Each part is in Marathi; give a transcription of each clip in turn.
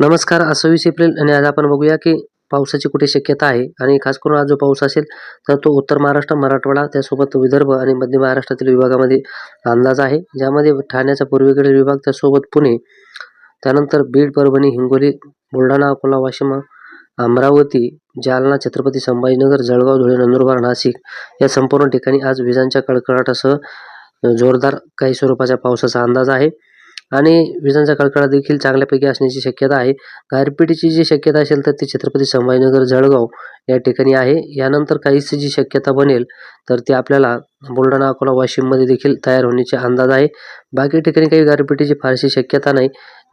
नमस्कार आज सव्वीस एप्रिल आणि आज आपण बघूया की पावसाची कुठे शक्यता आहे आणि खास करून आज जो पाऊस असेल तर तो उत्तर महाराष्ट्र मराठवाडा त्यासोबत विदर्भ आणि मध्य महाराष्ट्रातील विभागामध्ये अंदाज आहे. ज्यामध्ये ठाण्याचा पूर्वेकडील विभाग त्यासोबत पुणे त्यानंतर बीड परभणी हिंगोली बुलढाणा अकोला वाशिम अमरावती जालना छत्रपती संभाजीनगर जळगाव धुळे नंदुरबार नाशिक या संपूर्ण ठिकाणी आज विजांच्या कडकडाटासह जोरदार काही स्वरूपाच्या पावसाचा अंदाज आहे. आणि विजांचा कडकडा देखील चांगल्यापैकी असण्याची शक्यता आहे. गारपिटीची जी शक्यता असेल तर ती छत्रपती संभाजीनगर जळगाव या ठिकाणी आहे. यानंतर काहीशी जी शक्यता बनेल तर ती आपल्याला बुलढाणा अकोला वाशिममध्ये देखील तयार होण्याचे अंदाज आहे. बाकी ठिकाणी काही गारपिटीची फारशी शक्यता नाही.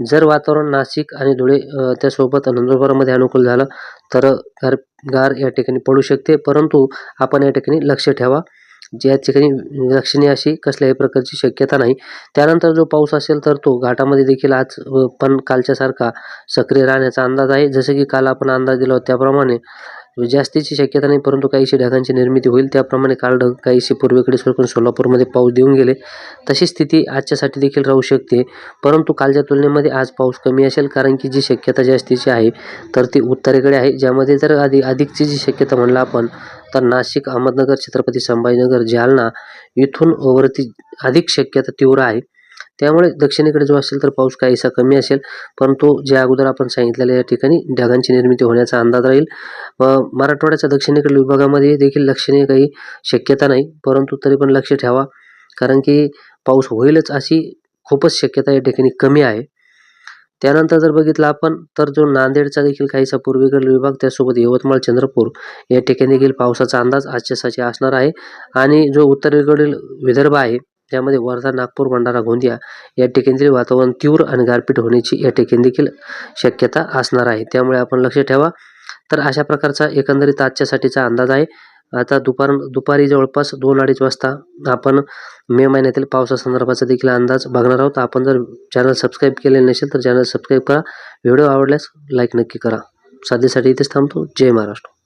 जर वातावरण नाशिक आणि धुळे त्यासोबत नंदुरबारमध्ये अनुकूल झालं तर गार गार या ठिकाणी पडू शकते. परंतु आपण या ठिकाणी लक्ष ठेवा. ज्या ठिकाणी लक्षणीय अशी कसल्याही प्रकारची शक्यता नाही. त्यानंतर जो पाऊस असेल तर तो घाटामध्ये देखील आज पण कालच्यासारखा सक्रिय राहण्याचा अंदाज आहे. जसं की काल आपण अंदाज दिला होता त्याप्रमाणे जास्तीची शक्यता नाही परंतु काहीशी ढगांची निर्मिती होईल. त्याप्रमाणे काल ढग काहीशी पूर्वेकडे सरकून सोलापूरमध्ये पाऊस देऊन गेले. तशी स्थिती आजच्यासाठी देखील राहू शकते. परंतु कालच्या तुलनेमध्ये आज पाऊस कमी असेल कारण की जी शक्यता जास्तीची आहे तर ती उत्तरेकडे आहे. ज्यामध्ये जर आधी अधिकची जी शक्यता म्हणलं आपण तर नाशिक अहमदनगर छत्रपती संभाजीनगर जालना इथून वरती अधिक शक्यता तीव्र आहे. त्यामुळे दक्षिणेकडे जो असेल तर पाऊस काहीसा कमी असेल परंतु ज्या अगोदर आपण सांगितलेल्या या ठिकाणी ढगांची निर्मिती होण्याचा अंदाज राहील. व मराठवाड्याच्या दक्षिणेकडील विभागामध्ये देखील लक्षणीय काही शक्यता नाही परंतु तरी पण लक्ष ठेवा कारण की पाऊस होईलच अशी खूपच शक्यता या ठिकाणी कमी आहे. त्यानंतर जर बघितलं आपण तर जो नांदेडचा देखील काहीसा पूर्वेकडील विभाग त्यासोबत यवतमाळ चंद्रपूर या ठिकाणी देखील पावसाचा अंदाज आजच्यासाठी असणार आहे. आणि जो उत्तरेकडील विदर्भ आहे त्यामध्ये वर्धा नागपूर भंडारा गोंदिया या ठिकाणी वातावरण तीव्र आणि गारपीट होण्याची या ठिकाणी देखील शक्यता असणार आहे. त्यामुळे आपण लक्ष ठेवा. तर अशा प्रकारचा एकंदरीत आजच्यासाठीचा अंदाज आहे. आता दुपार दुपारी जवळपास दोन अडीच वाजता आपण मे महिन्यातील पावसासंदर्भाचा देखील अंदाज बघणार आहोत. आपण जर चॅनल सबस्क्राईब केले नसेल तर चॅनल सबस्क्राईब करा. व्हिडिओ आवडल्यास लाईक नक्की करा. सध्यासाठी इथेच थांबतो. जय महाराष्ट्र.